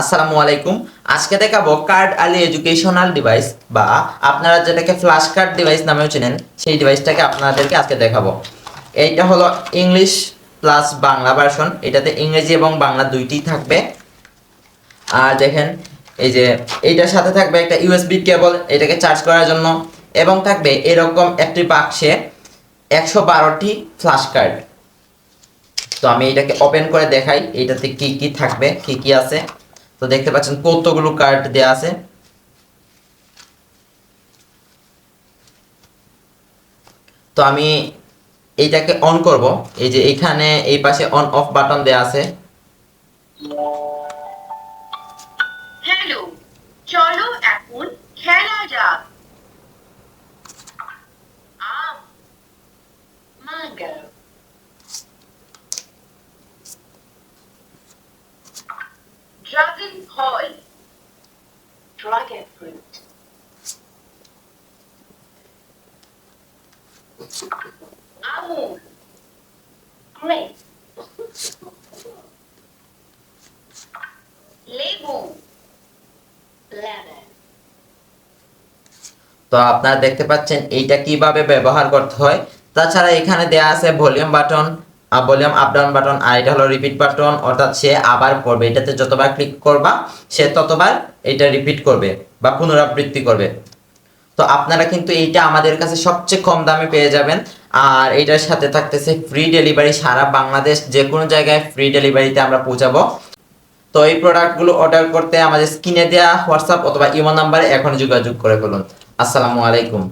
আসসালামু আলাইকুম। আজকে দেখাবো কার্ড আলি এডুকেশনাল ডিভাইস বা আপনারা যেটাকে ফ্ল্যাশ কার্ড ডিভাইস নামেও চেনেন, সেই ডিভাইসটাকে আপনাদেরকে আজকে দেখাবো। এইটা হলো ইংলিশ প্লাস বাংলা ভার্সন। এটাতে ইংরেজি এবং বাংলা দুইটিই থাকবে। আর দেখেন, এই যে এইটার সাথে থাকবে একটা ইউএসবি কেবল, এটাকে চার্জ করার জন্য। এবং থাকবে এরকম একটি বাক্সে একশো বারোটি ফ্ল্যাশ কার্ড। তো আমি এটাকে ওপেন করে দেখাই, এটাতে কি কি থাকবে, কি কি আছে। তো দেখতে পাচ্ছেন কতগুলো কার্ড দেয়া আছে। তো আমি এইটাকে অন করব। এই যে এখানে এই পাশে অন অফ বাটন দেয়া আছে। হ্যালো চলো এখন খেলা ড্রাগন ফল ড্রাগন ফ্রুট আঙুর গ্রেপ লেবু lemon তো আপনারা দেখতে পাচ্ছেন এইটা কীভাবে ব্যবহার করতে হয়। তাছাড়া এখানে দেয়া আছে volume button. Volume up down button আর এটা হলো রিপিট বাটন অর্থাৎ সে আবার করবে এটাতে যতবার ক্লিক করবা, সে ততবার এটা রিপিট করবে বা পুনরাবৃত্তি করবে। তো আপনারা কিন্তু এইটা আমাদের কাছে সবচেয়ে কম দামে পেয়ে যাবেন। আর এটার সাথে থাকতেছে ফ্রি ডেলিভারি সারা বাংলাদেশ যে কোনো জায়গায় ফ্রি ডেলিভারিতে আমরা পৌঁছাবো। তো এই প্রোডাক্টগুলো অর্ডার করতে আমাদের স্ক্রিনে দেওয়া হোয়াটসঅ্যাপ অথবা ইমো নাম্বারে এখন যোগাযোগ করে ফেলুন আসসালামু আলাইকুম।